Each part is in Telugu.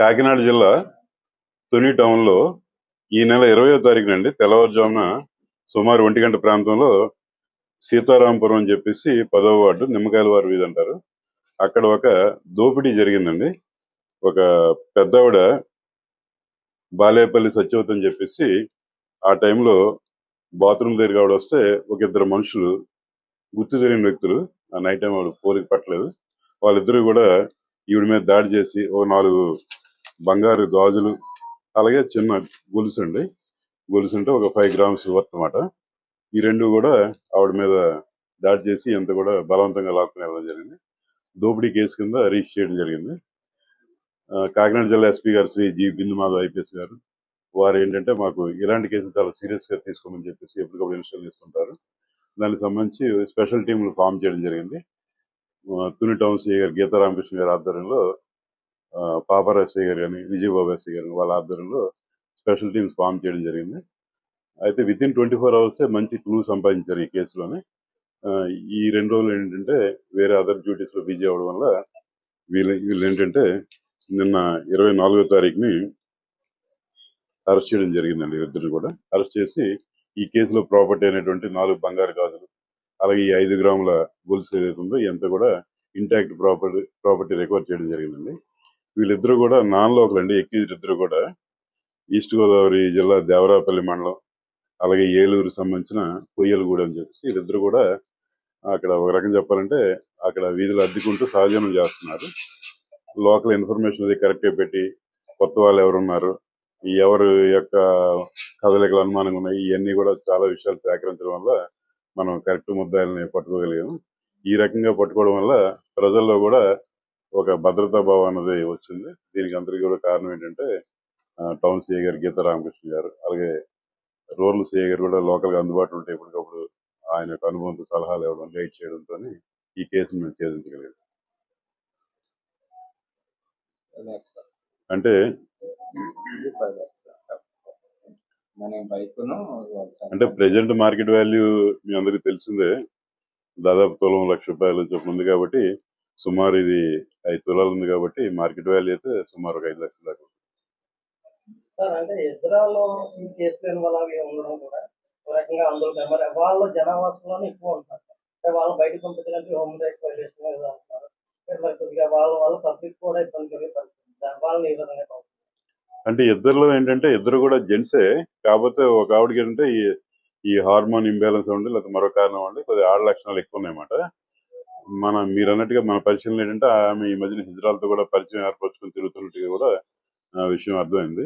కాకినాడ జిల్లా తుని టౌన్లో ఈ నెల ఇరవయో తారీఖున అండి తెల్లవారుజామున సుమారు ఒంటి గంట ప్రాంతంలో సీతారాంపురం అని చెప్పేసి పదవ వార్డు నిమ్మకాయల వారి వీధి అంటారు. అక్కడ ఒక దోపిడీ జరిగిందండి. ఒక పెద్దవిడ బాలేపల్లి సత్యవతి అని చెప్పేసి ఆ టైంలో బాత్రూమ్ దగ్గర ఆవిడ వస్తే ఒక ఇద్దరు మనుషులు గుర్తు తెలియని వ్యక్తులు ఆ నైట్ టైం ఆవిడ పోలికి పట్టలేదు. వాళ్ళిద్దరూ కూడా ఈవిడ మీద దాడి చేసి ఓ నాలుగు బంగారు గాజులు అలాగే చిన్న గొలుసు అండి. గొలుసు అంటే ఒక ఫైవ్ గ్రామ్స్ వర్త్ అన్నమాట. ఈ రెండు కూడా ఆవిడ మీద దాడి చేసి ఎంత కూడా బలవంతంగా లాక్కుని వెళ్ళడం జరిగింది. దోపిడీ కేసు కింద రిజిస్టర్ చేయడం జరిగింది. కాకినాడ జిల్లా ఎస్పీ గారు శ్రీ జి. బిందు మాధవ్ ఐపీఎస్ గారు వారు ఏంటంటే మాకు ఇలాంటి కేసులు చాలా సీరియస్గా తీసుకోమని చెప్పేసి ఎప్పటికప్పుడు ఇన్స్టాల్ చేస్తుంటారు. దానికి సంబంధించి స్పెషల్ టీంలు ఫామ్ చేయడం జరిగింది. తుని టౌన్ సిఐ గారు గీతా రామకృష్ణ గారి ఆధ్వర్యంలో ఆ, గారు కానీ విజయబాబాసి గారు వాళ్ళ ఆధ్వర్యంలో స్పెషల్ టీమ్స్ ఫామ్ చేయడం జరిగింది. అయితే with in twenty four hours మంచి క్లూ సంపాదించారు ఈ కేసులోని. ఈ రెండు రోజులు ఏంటంటే వేరే అదర్ డ్యూటీస్లో బిజీ అవడం వల్ల వీళ్ళు వీళ్ళు ఏంటంటే నిన్న ఇరవై నాలుగో తారీఖుని అరెస్ట్ చేయడం జరిగిందండి ఇద్దరు కూడా. అరెస్ట్ చేసి ఈ కేసులో ప్రాపర్టీ అనేటువంటి నాలుగు బంగారు గాజులు అలాగే ఈ ఐదు గ్రాముల గొలుసు ఏదైతే ఉందో ఇదంతా కూడా ఇంటాక్ట్ ప్రాపర్టీ ప్రాపర్టీ రికవర్ చేయడం జరిగిందండి. వీళ్ళిద్దరూ కూడా నాన్ లోకల్ అండి ఎక్కిజ్ ఇద్దరు కూడా. ఈస్ట్ గోదావరి జిల్లా దేవరాపల్లి మండలం అలాగే ఏలూరు సంబంధించిన కొయ్యలగూడ అని చెప్పేసి వీళ్ళిద్దరు కూడా అక్కడ ఒక రకం చెప్పాలంటే అక్కడ వీధులు అద్దెకుంటూ సహజనం చేస్తున్నారు. లోకల్ ఇన్ఫర్మేషన్ అది కరెక్ట్గా పెట్టి కొత్త వాళ్ళు ఎవరున్నారు ఎవరు యొక్క కదలికలు అనుమానంగా ఉన్నాయి ఇవన్నీ కూడా చాలా విషయాలు సేకరించడం వల్ల మనం కరెక్ట్ ముద్దాయిల్ని పట్టుకోగలిగాము ఈ రకంగా పట్టుకోవడం వల్ల ప్రజల్లో కూడా ఒక భద్రతా భావం అన్నది వచ్చింది. దీనికి అందరికీ కూడా కారణం ఏంటంటే టౌన్ సిఐ గారు గీతా రామకృష్ణ గారు అలాగే రూరల్ సిఐ గారు కూడా లోకల్గా అందుబాటులో ఉంటే ఎప్పటికప్పుడు ఆయన యొక్క అనుభవంతో సలహాలు ఇవ్వడం గైడ్ చేయడంతో ఈ కేసును మేము ఛేదించగలిగాం. అంటే అంటే ప్రెజెంట్ మార్కెట్ వాల్యూ మీ అందరికీ తెలిసిందే. దాదాపు తులం లక్ష రూపాయలు చొప్పున ఉంది కాబట్టి సుమారు ఇది ఐదు తులాలు ఉంది కాబట్టి మార్కెట్ వాల్యూ అయితే సుమారు ఒక ఐదు లక్షల దాకా. సార్ అంటే ఇజ్రాయల్లో ఈ కేసులు ఇన్వాల్వ్ అవి ఉండడం కూడా ఒక రకంగా అందులో మెమరీ వాళ్ళు జనావాసంలోనే ఎక్కువ ఉంటారు. అంటే వాళ్ళు బయట పంపించినట్టు హోమ్ రైట్స్ వైలేషన్ ఏదో అంటున్నారు. అంటే మరి కొద్దిగా వాళ్ళ వల్ల పబ్లిక్ కూడా ఇబ్బంది కలిగే పరిస్థితి దాని వాళ్ళని ఈ విధంగా పంపుతారు. అంటే ఇద్దరులో ఏంటంటే ఇద్దరు కూడా జెంట్సే. కాకపోతే ఒక ఆవిడకి ఏంటంటే ఈ ఈ హార్మోన్ ఇంబ్యాలెన్స్ ఉండి లేకపోతే మరో కారణం ఉండి కొద్దిగా ఆడ లక్షణాలు ఎక్కువ ఉన్నాయన్నమాట. మన మీరు అన్నట్టుగా మన పరిశీలన ఏంటంటే ఆమె ఈ మధ్యన హిజ్రాలతో కూడా పరిచయం ఏర్పరచుకుని తిరుగుతున్నట్టుగా కూడా ఆ విషయం అర్థమైంది.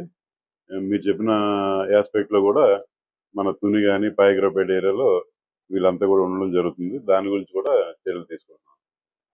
మీరు చెప్పిన ఆస్పెక్ట్లో కూడా మన తుని కానీ పాయగ్రపేట ఏరియాలో వీళ్ళంతా కూడా ఉండడం జరుగుతుంది. దాని గురించి కూడా చర్యలు తీసుకుంటాం